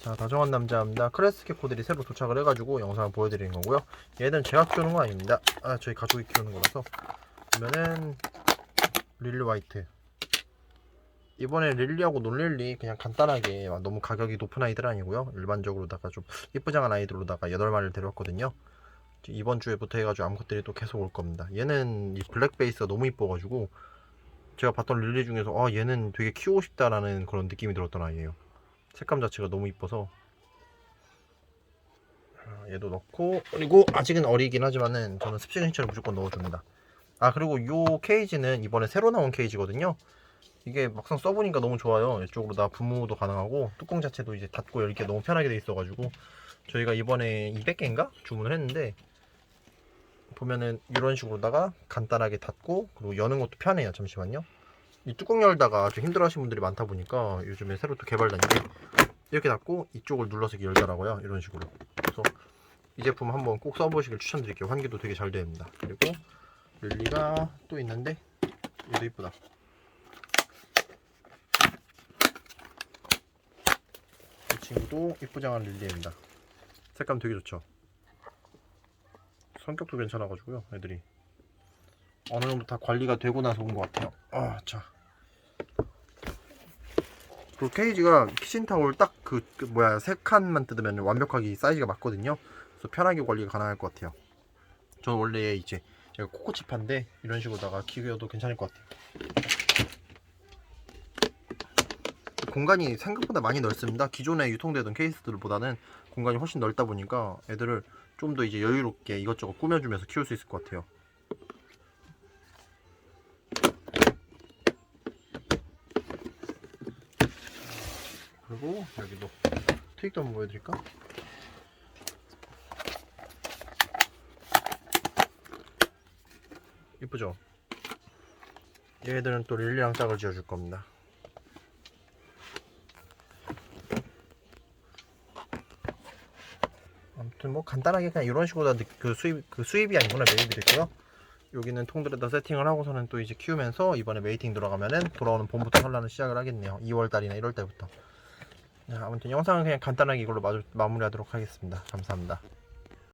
자 다정한 남자입니다. 크레스케 코들이 새로 도착을 해가지고 영상을 보여드리는 거고요. 얘는 제가 키우는 거 아닙니다. 아 저희 가족이 키우는 거라서. 보면은 릴리 화이트. 이번에 릴리하고 논릴리 그냥 간단하게 막 너무 가격이 높은 아이들 아니고요. 일반적으로다가 좀 이쁘장한 아이들로다가 8마리를 데려왔거든요. 이번 주에부터 해가지고 암컷들이 또 계속 올 겁니다. 얘는 이 블랙 베이스가 너무 이뻐가지고 제가 봤던 릴리 중에서 아 얘는 되게 키우고 싶다라는 그런 느낌이 들었던 아이예요 색감 자체가 너무 이뻐서. 아, 얘도 넣고 그리고 아직은 어리긴 하지만은 저는 신체를 무조건 넣어줍니다. 아 그리고 요 케이지는 이번에 새로 나온 케이지거든요. 이게 막상 써보니까 너무 좋아요. 이쪽으로 다 분무도 가능하고 뚜껑 자체도 이제 닫고 열기 너무 편하게 돼 있어 가지고. 저희가 이번에 200개인가? 주문을 했는데 보면은 이런 식으로다가 간단하게 닫고 그리고 여는 것도 편해요. 잠시만요 이 뚜껑 열다가 좀 힘들어 하시는 분들이 많다 보니까 요즘에 새로 또 개발된 게 이렇게 닫고 이쪽을 눌러서 열더라고요 이런 식으로. 그래서 이 제품 한번 꼭 써보시길 추천드릴게요. 환기도 되게 잘 됩니다. 그리고 릴리가 또 있는데 얘도 이쁘다. 이 친구도 이쁘장한 릴리입니다. 색감 되게 좋죠? 성격도 괜찮아가지고요 애들이. 어느 정도 다 관리가 되고 나서 온 것 같아요. 아 자 그 케이지가 키친타올 딱 그 뭐야 세 칸만 뜯으면 완벽하게 이 사이즈가 맞거든요. 그래서 편하게 관리가 가능할 것 같아요. 저는 원래 이제 제가 코코치파인데 이런 식으로다가 키워도 괜찮을 것 같아요. 공간이 생각보다 많이 넓습니다. 기존에 유통되던 케이스들보다는 공간이 훨씬 넓다 보니까 애들을 좀 더 이제 여유롭게 이것저것 꾸며주면서 키울 수 있을 것 같아요 그리고 여기도 트윅도 한번 보여드릴까? 이쁘죠? 얘들은 또 릴리랑 짝을 지어줄 겁니다. 아무튼 뭐 간단하게 그냥 이런 식으로 다그 수입 그 수입이 아니구나 매입이 됐고요. 여기는 통들에다 세팅을 하고서는 또 이제 키우면서 이번에 메이팅 들어가면은 돌아오는 봄부터 산란을 시작을 하겠네요. 2월 달이나 1월 달부터. 자, 아무튼 영상은 그냥 간단하게 이걸로 마무리하도록 하겠습니다. 감사합니다.